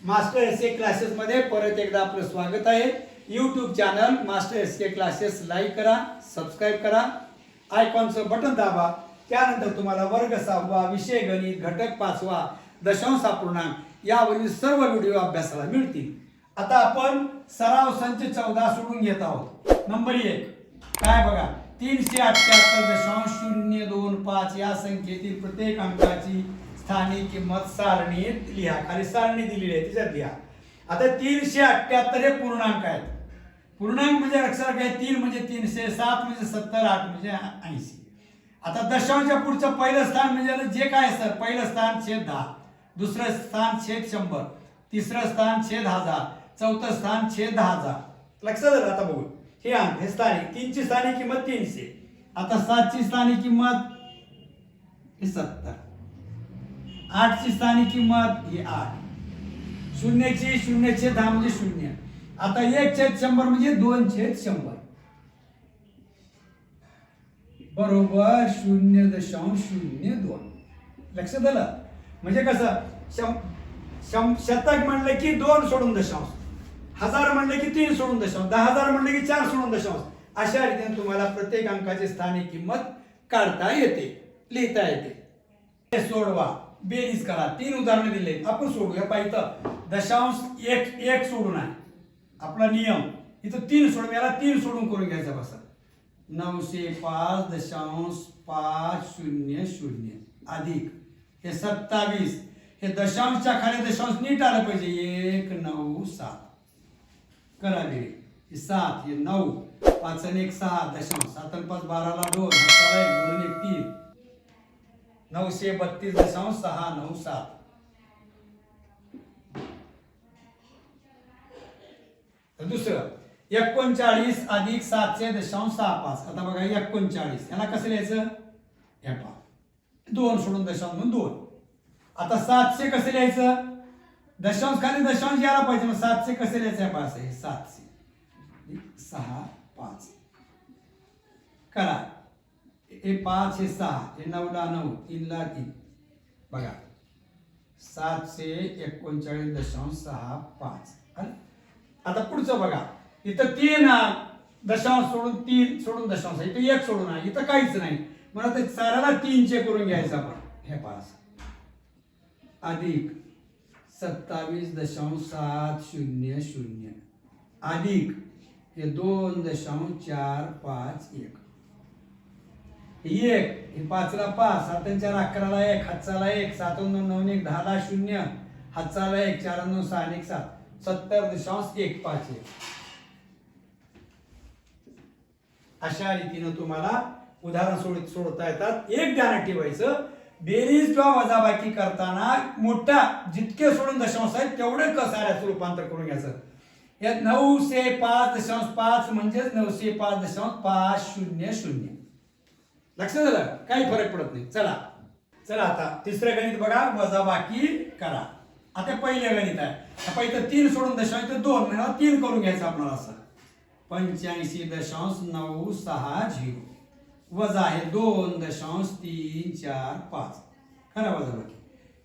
Master S के क्लासेसमध्ये परत एकदा आपलं स्वागत आहे. YouTube channel master S K classes like करा सबस्क्राईब करा. आयकॉनचं बटन दाबा. त्यानंतर तुम्हाला वर्ग सहावा विषय गणित घटक पाचवा दशांश अपूर्णांक यावरील सर्व व्हिडिओ अभ्यासाला मिळतील. आता आपण सराव संच चौदा सोडून घेत आहोत. नंबर एक. काय बघा तीनशे अठ्ठ्याहत्तर दशांश शून्य दोन पाच या संख्येतील प्रत्येक अंकाची स्थानिक किंमत सारणीत लिहा. खाली सारणी दिलेली आहे त्याच्यात लिहा. आता तीनशे अठ्ठ्याहत्तर हे पूर्णांक आहेत. पूर्णांक म्हणजे अक्षर काय तीन म्हणजे तीनशे सात म्हणजे सत्तर आठ म्हणजे ऐंशी. आता दशांशच्या पुढचं पहिलं स्थान म्हणजे जे काय सर? पहिलं स्थान छेद दहा. दुसरं स्थान छेद शंभर. तिसरं स्थान छेद हजार. चौथं स्थान छेद दहा हजार. लक्षात आलं आता बघू हे अंक हे स्थानिक. तीनची स्थानिक किंमत तीनशे. आता सातची स्थानिक किंमत हे सत्तर. आठची स्थानिक किंमत ही आठ. शून्यची शून्य छेद दहा म्हणजे शून्य. आता एक छेद शंभर म्हणजे दोन छेद शंभर. बरोबर शून्य दशांश शून्य दोन. लक्षात आलं? म्हणजे कसं? शं शतक म्हणलं की दोन सोडून दशांश. हजार म्हणलं की तीन सोडून दशांश. दहा हजार म्हणलं की चार सोडून दशांश. अशा रीतीने तुम्हाला प्रत्येक अंकाची स्थानिक किंमत काढता येते लिहिता येते. हे सोडवा. बेरीज करा. तीन उदाहरणं दिले. आपण सोडूया पाहिजे दशांश एक एक सोडून आहे. आपला नियम. इथं तीन सोडून याला तीन सोडून करून घ्यायचा बसा. नऊशे पाच दशांश पाच शून्य शून्य. अधिक. हे सत्तावीस. हे दशांशच्या खाली दशांश नीट आलं पाहिजे. एक नऊ सात. करा बेरी हे सात हे नऊ. पाच आणि एक सहा. दशांश. सात आणि पाच बाराला दोन. एक दोन एक तीन. नऊशे बत्तीस दशांश सहा नऊ सात. तर दुसरं एकोणचाळीस अधिक सातशे दशांश सहा पाच. आता बघा एकोणचाळीस. याला कसं लिहायचं? हे पहा. दोन सोडून दशांश म्हणून दोन. आता सातशे कसं लिहायचं? दशांश खाली दशांश यायला पाहिजे. मग सातशे कसे लिहायचं? आहे पाच आहे. सातशे. सहा पाच. करा. हे पाच हे सहा हे नऊला नऊ तीनला तीन. बघा. सातशे एकोणचाळीस दशांश सहा पाच. आता पुढचं बघा. इथं तीन दशांश सोडून तीन सोडून दशांश इथं एक सोडून आहे इथं काहीच नाही. मला ते चाराला तीनचे करून घ्यायचं आपण. हे पाच. अधिक सत्तावीस दशांश सात शून्य शून्य. अधिक हे दोन दशांश चार पाच एक. ही एक ही पाचला पाच सात चार अकराला एक हातचाला एक सात दोन नऊ एक दहाला शून्य हातचाला एक चार नऊ सहा एक सात. सत्तर दशांश एक पाच एक. अशा रीतीनं तुम्हाला उदाहरण सोड सोडता येतात. एक ध्यानात ठेवायचं बेरीज किंवा वजाबाकी करताना मोठा जितके सोडून दशांश आहेत तेवढे कसाऱ्याचं रूपांतर करून घ्यायचं. या नऊशे पाच दशांश पाच म्हणजेच नऊशे पाच दशांश पाच शून्य शून्य. लक्षात झालं काही फरक पडत नाही. चला. चला आता तिसरं गणित बघा. वजाबाकी करा. आता पहिलं गणित आहे. आता इथं तीन सोडून दशांश तर दोन. म्हणजे तीन करून घ्यायचं आपल्याला असं. पंच्याऐंशी दशांश नऊ सहा झिरो. वजा आहे दोन दशांश तीन चार पाच. करा वजा बाकी.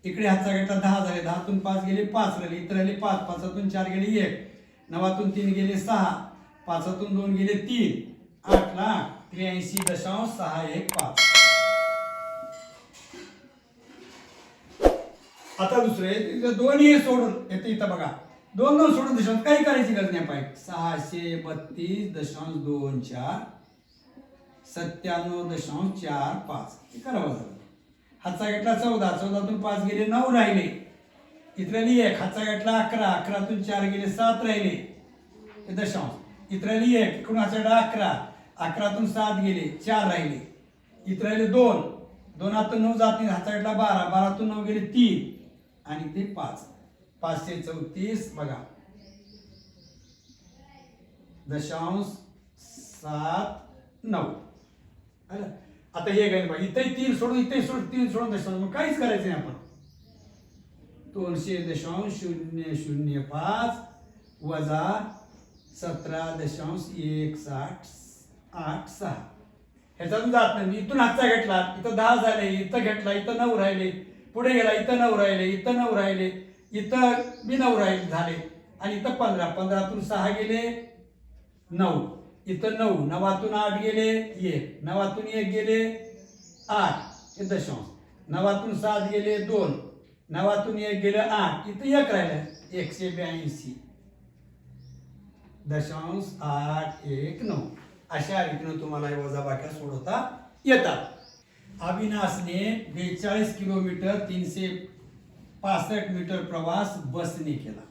इकडे हातचा घेतला दहा झाले. दहातून पाच गेले पाच राहिले. इतर राहिले पाच. पाचातून चार गेले एक. नवातून तीन गेले सहा. पाचातून दोन गेले तीन. आठला आठ त्र्याऐंशी दशांश सहा एक पाच. आता दुसरे दोन्ही सोडून येते इथं बघा. दोन दोन सोडून दशांश काही करायची गरज नाही पाहिजे सहाशे बत्तीस दशांश दोन चार सत्त्याण्णव दशांश चार पाच. हे करावं झालं हातचा घेतला चौदा चौदातून पाच गेले नऊ राहिले. इतराली एक हातचा घेतला अकरा अकरातून चार गेले सात राहिले. हे दशांश. इतराली एक इकडून हातचा अकरा? अकरातून सात गेले चार राहिले. इतराली दोन. दोनातून नऊ जात नाही बारा. बारातून नऊ गेले तीन. आणि ते पाच. पाचशे चौतीस बघा. दशांश सात नऊ. आता हे काय बघा. इथे तीन सोडून इथेही सोडून तीन सोडून दशांश. मग काहीच करायचं नाही आपण. दोनशे दशांश शून्य शून्य पाच वजा सतरा दशांश एक साठ. आठ सहा. ह्याच्यातून जात नाही. मी इथून हातचा घेतला इथं दहा झाले इथं घेतला इथं नऊ राहिले. पुढे गेला इथं नऊ राहिले इथं नऊ राहिले. इथं मी नऊ राहिले झाले. आणि इथं पंधरा. पंधरातून सहा गेले नऊ. इथं नऊ. नवातून आठ गेले एक. नवातून एक गेले आठ. हे दशांश नवातून सात गेले दोन. नवातून एक गेले आठ. इथं एक राहिलं. एकशे ब्याऐंशी. दशांश आठ एक नऊ. अशा रीतीनं तुम्हाला वजाबाक्या सोडवता येतात. अविनाशने बेचाळीस किलोमीटर तीनशे पासष्ट मीटर प्रवास बसने केला.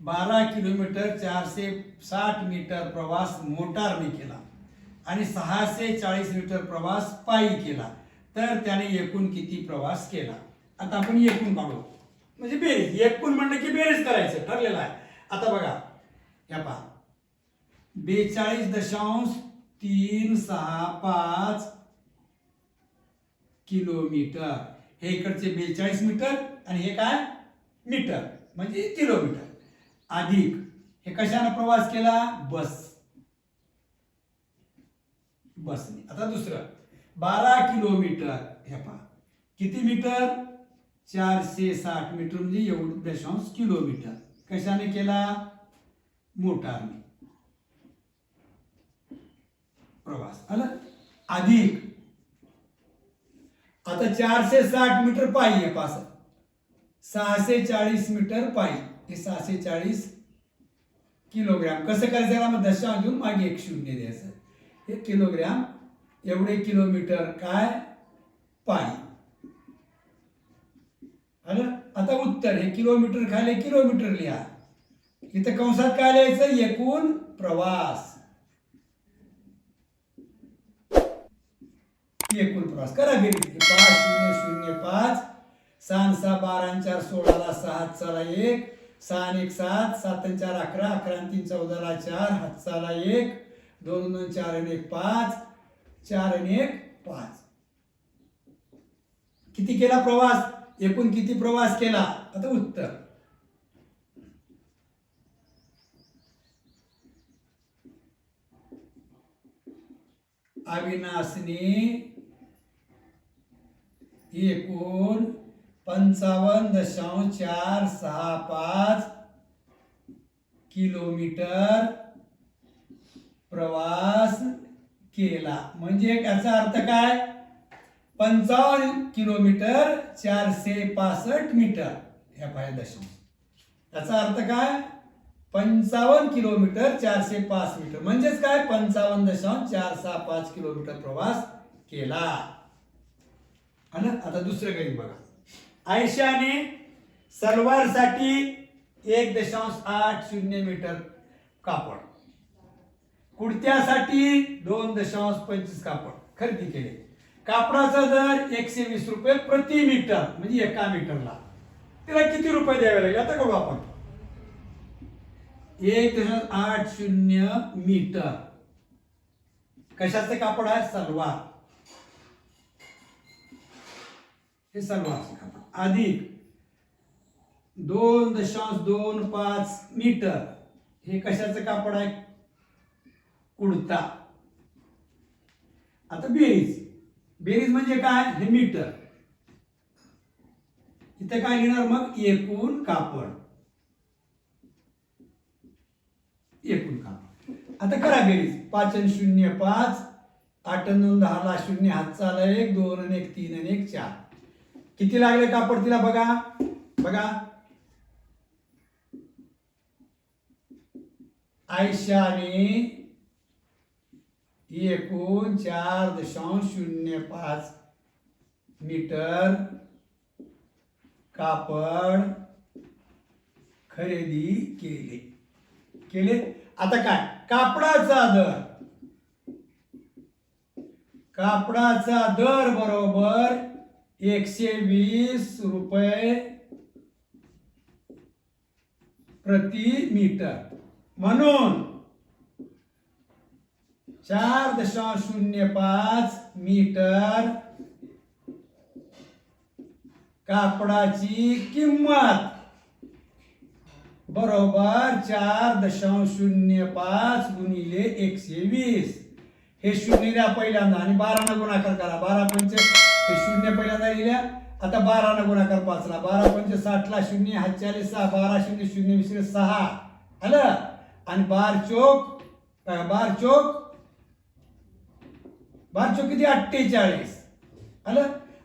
बारा किलोमीटर चारशे साठ मीटर प्रवास मोटारने केला आणि सहाशे चाळीस मीटर प्रवास पायी केला. तर त्याने एकूण किती प्रवास केला? आता आपण एकूण पाहू म्हणजे बेरीज. एकूण म्हणलं की बेरीज करायचं. ठरलेलं आहे. आता बघा. या पहा. बेचाळीस दशांश तीन सहा पाच किलोमीटर. हे इकडचे बेचाळीस मीटर आणि हे काय? मीटर म्हणजे किलोमीटर. अधिक हे कशाने प्रवास केला? बस. बसने. आता दुसरं. बारा किलोमीटर हे पहा. किती मीटर? चारशे साठ मीटर म्हणजे एवढं दशांश किलोमीटर. कशाने केला? मोटारने. प्रवास. आला अधिक. आता चारशे साठ मीटर पायी आहे पास. सहाशे चाळीस मीटर पायी. हे सहाशे चाळीस किलोग्रॅम. कसं करायचं मग दशा घेऊन मागे एक शून्य द्यायचं. हे किलोग्रॅम एवढे किलोमीटर काय? पायी. आलं आता उत्तर. हे किलोमीटर खाले किलोमीटर लिहा. इथं कंसात काय लिहायचं? एकूण प्रवास. एकूण प्रवास करा बेरीज पाच शून्य शून्य पाच. सहा सहा बारा आणि चार सोळाला सहा चला एक. सहा एक सात. सात चार अकरा. अकरा तीन चौदाला चार हातचाला एक. दोन दोन चार आणि एक पाच. चार आणि एक पाच. किती केला प्रवास? एकूण किती प्रवास केला? आता उत्तर. अविनाशने एकूण पंचावन्न दशांश चार सहा पाच किलोमीटर प्रवास केला. म्हणजे याचा अर्थ काय? पंचावन्न किलोमीटर चारशे पासष्ट मीटर. ह्या पाहिजे दशांश. याचा अर्थ काय? पंचावन्न किलोमीटर चारशे पाच मीटर. म्हणजेच काय? पंचावन्न दशांश चार सहा पाच किलोमीटर प्रवास केला. आणि आता दुसरं गणित बघा. आयशाने सलवारसाठी एक दशांश आठ शून्य मीटर कापड. कुडत्यासाठी दोन दशांश पंचवीस कापड खरेदी केले. कापडाचा दर एकशे वीस रुपये प्रति मीटर म्हणजे एका मीटरला. तिला किती रुपये द्यावे लागले? आता बघू आपण. एक दशांश आठ शून्य मीटर. कशाचं कापड आहे? सलवार. हे सर्व कापड अधिक दोन दशांश दोन पाच मीटर हे कशाचं कापड आहे? कुडता. आता बेरीज. बेरीज म्हणजे काय? हे मीटर. इथं काय लिहिणार? मग एकूण कापड. एकूण कापड. आता करा बेरीज. पाच शून्य पाच आठ नऊ दोन दहाला शून्य हात चाल एक दोन आणि एक तीन आणि एक चार. किती लागले कापड तिला बघा. बघा. आयशाने एकूण चार दशांश शून्य पाच मीटर कापड खरेदी केले. केले? आता काय? कापडाचा दर. कापडाचा दर बरोबर एकशे वीस रुपये प्रति मीटर. म्हणून चार दशांश शून्य पाच मीटर कापडाची किंमत बरोबर चार दशांश शून्य पाच गुणिले एकशे वीस. हे शून्य द्या पहिल्यांदा आणि बारा न गुणाकार करा. बारा पंच तर शून्य पहिल्यांदा लिहिल्या. आता बारा गुणाकार पाचला. बारा पंच साठला शून्य हा सहा बारा शून्य शून्य मिश्र सहा. आलं? आणि बार चोक बार चोक बार चोक किती? अठ्ठेचाळीस. आलं?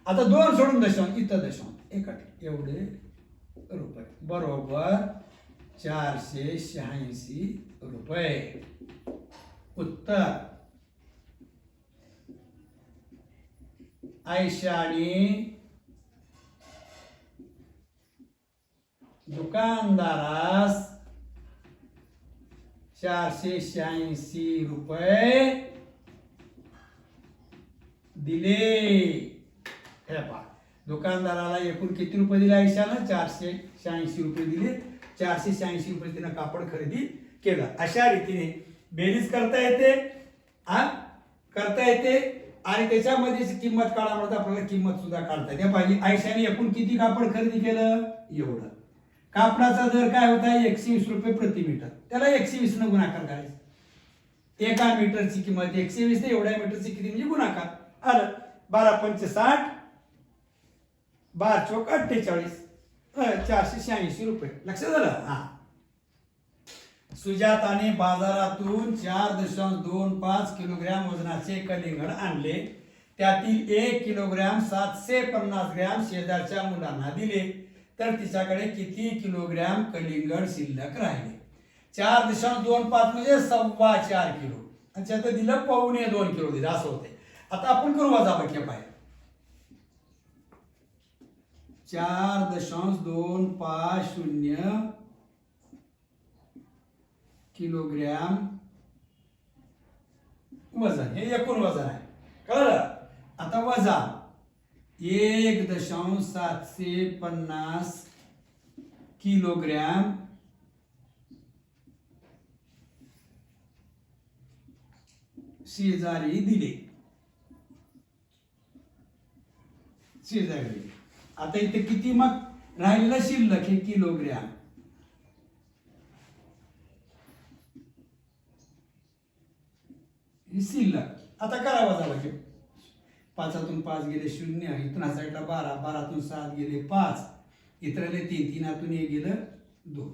आता दोन सोडून दशांश इथं दशांश. एक एवढे रुपये. बरोबर चारशे शहाऐंशी रुपये. उत्तर. आयशा आणि दुकानदारास चारशे शहाऐंशी रुपये दिले. हे पहा दुकानदाराला एकूण किती रुपये दिले आयशानं चारशे शहाऐंशी रुपये दिले. चारशे शहाऐंशी रुपये तिनं कापड खरेदी केलं. अशा रीतीने बेरीज करता येते. आ करता येते. आणि त्याच्यामध्ये किंमत काढामध्ये आपल्याला किंमत सुद्धा काढता येते. पाहिजे आयशाने एकूण किती कापड खरेदी केलं? एवढं. कापडाचा दर काय होता? एकशे वीस रुपये प्रति मीटर. त्याला एकशे वीस न गुणाकार करायचा. एका मीटरची किंमत एकशे वीस एवढ्या मीटरची किती? म्हणजे गुणाकार. आलं. बारा पंच साठ बारा चौक अठ्ठेचाळीस चारशे शहाऐंशी रुपये. लक्षात झालं हा. सुजाताने बाजारातून चार दशांश दोन पाच किलोग्रॅम वजनाचे कलिंगड आणले. त्यातील एक किलोग्रॅम सातशे पन्नास ग्रॅम शेजारच्या मुलांना दिले. तर तिच्याकडे किती किलोग्रॅम कलिंगड शिल्लक राहिले? चार दशांश दोन पाच म्हणजे सव्वा चार किलो. आणि त्यात दिलं पावणे दोन किलो दिलं असं होते. आता आपण करू वजाबाकी पाहिजे चार दशांश दोन पाच शून्य किलोग्रॅम? वजन हे एकूण वजन आहे. कळलं? आता वजा. एक दशांश सातशे पन्नास किलोग्रॅम. शेजारी दिले. शेजारी आता इथे किती मग? राहिलेलं शिल्लक हे किलोग्रॅम. ही शिल्लक आता करा वजाबाकी. पाचातून पाच गेले शून्य इथून हा साईडला बारा बारातून सात गेले पाच. इतरले तीन तीनातून एक गेलं दोन.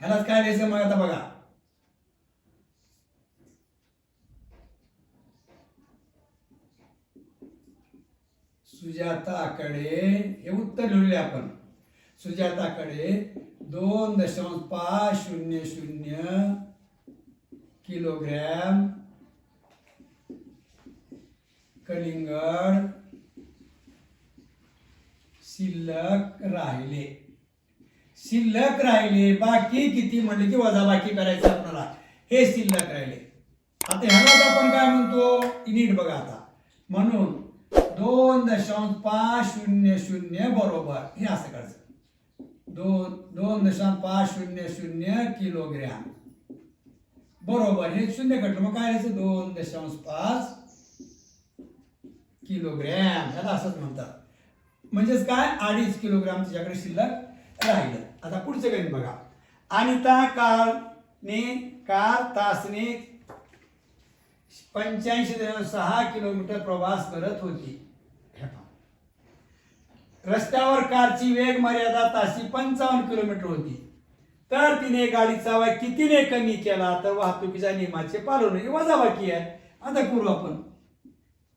ह्यालाच काय द्यायचं मग आता बघा. सुजाताकडे हे उत्तर लिहिले आपण. सुजाताकडे दोन दशांश पाच शून्य शून्य किलोग्रॅम कलिंगड शिल्लक राहिले. शिल्लक राहिले बाकी किती म्हणले की वजाबाकी करायचं आपल्याला. हे शिल्लक राहिले. आता ह्यालाच आपण काय म्हणतो? नीट बघा आता. म्हणून दोन दशांश पाच शून्य शून्य बरोबर हे असं करायचं. दोन दोन दशांश पाच शून्य शून्य किलोग्रॅम. बरोबर हे शून्य घटलं मग काय राहायचं दोन दशांश पाच किलोग्रॅम याला असंच म्हणतात. म्हणजेच काय? अडीच किलोग्राम तिच्याकडे शिल्लक राहिलं. आता पुढचं गणित बघा. अनिता कारने कार तासने पंच्याऐंशी सहा किलोमीटर प्रवास करत होती. रस्त्यावर कारची वेग मर्यादा ताशी पंचावन्न किलोमीटर होती. तर तिने गाडीचा वाय कितीने कमी केला? तर वाहतुकीच्या नियमाचे पालन होईल. वजाबाकी आहे. आता करू आपण.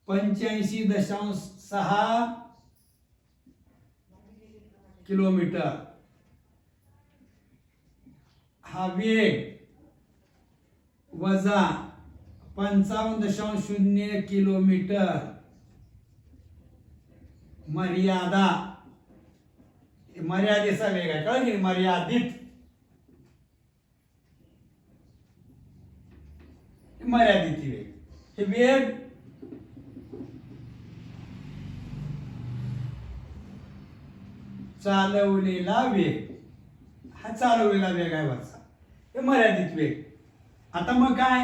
पंच्याऐंशी दशांश सहा किलोमीटर. हा वेग वजा पंचावन्न दशांश शून्य किलोमीटर. मर्यादा. मर्यादेचा वेग आहे. कळलं मर्यादित. मर्यादित वेग हे वेग चालवलेला वेग. हा चालवलेला वेग आहे वाचा हे मर्यादित वेग आता मग काय?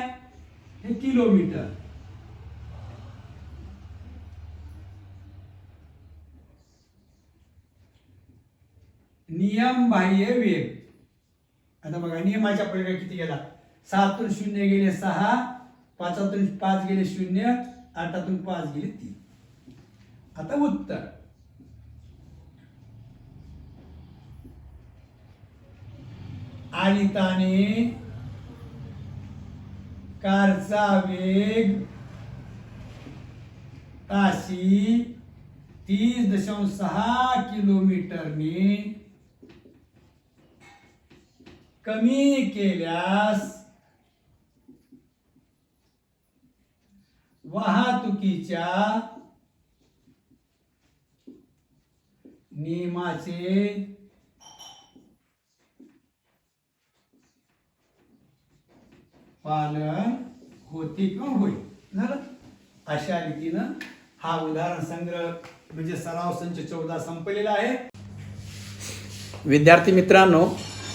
हे किलोमीटर. नियम बाह्य वेग. आता बघा नियमाच्या पलीकडे किती गेला सातून शून्य गेले सहा पाचातून पाच गेले शून्य आठातून पाच गेले तीन. आता उत्तर. आळीताने कारचा वेग ताशी तीस दशांश सहा किलोमीटरने कमी केल्यास वाहतुकीच्या नियमाचे पालन होते किंवा होईल झालं? अशा रीतीनं हा उदाहरण संग्रह म्हणजे सराव संच चौदा संपलेला आहे. विद्यार्थी मित्रांनो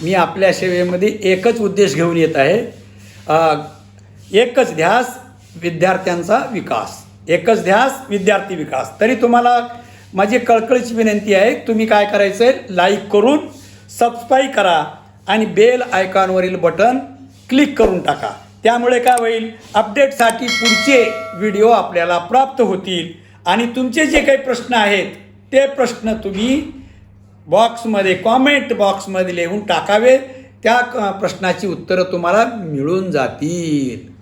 मी आपल्या सेवेमध्ये एकच उद्देश घेऊन येत आहे. एकच ध्यास विद्यार्थ्यांचा विकास. एकच ध्यास विद्यार्थी विकास. तरी तुम्हाला माझी कळकळीची विनंती आहे तुम्ही काय करायचं आहे लाईक करून सबस्क्राईब करा आणि बेल आयकॉनवरील बटन क्लिक करून टाका. त्यामुळे काय होईल? अपडेटसाठी पुढचे व्हिडिओ आपल्याला प्राप्त होतील. आणि तुमचे जे काही प्रश्न आहेत ते प्रश्न तुम्ही बॉक्समध्ये कॉमेंट बॉक्समध्ये लिहून टाकावे. त्या प्रश्नाची उत्तरं तुम्हाला मिळून जातील.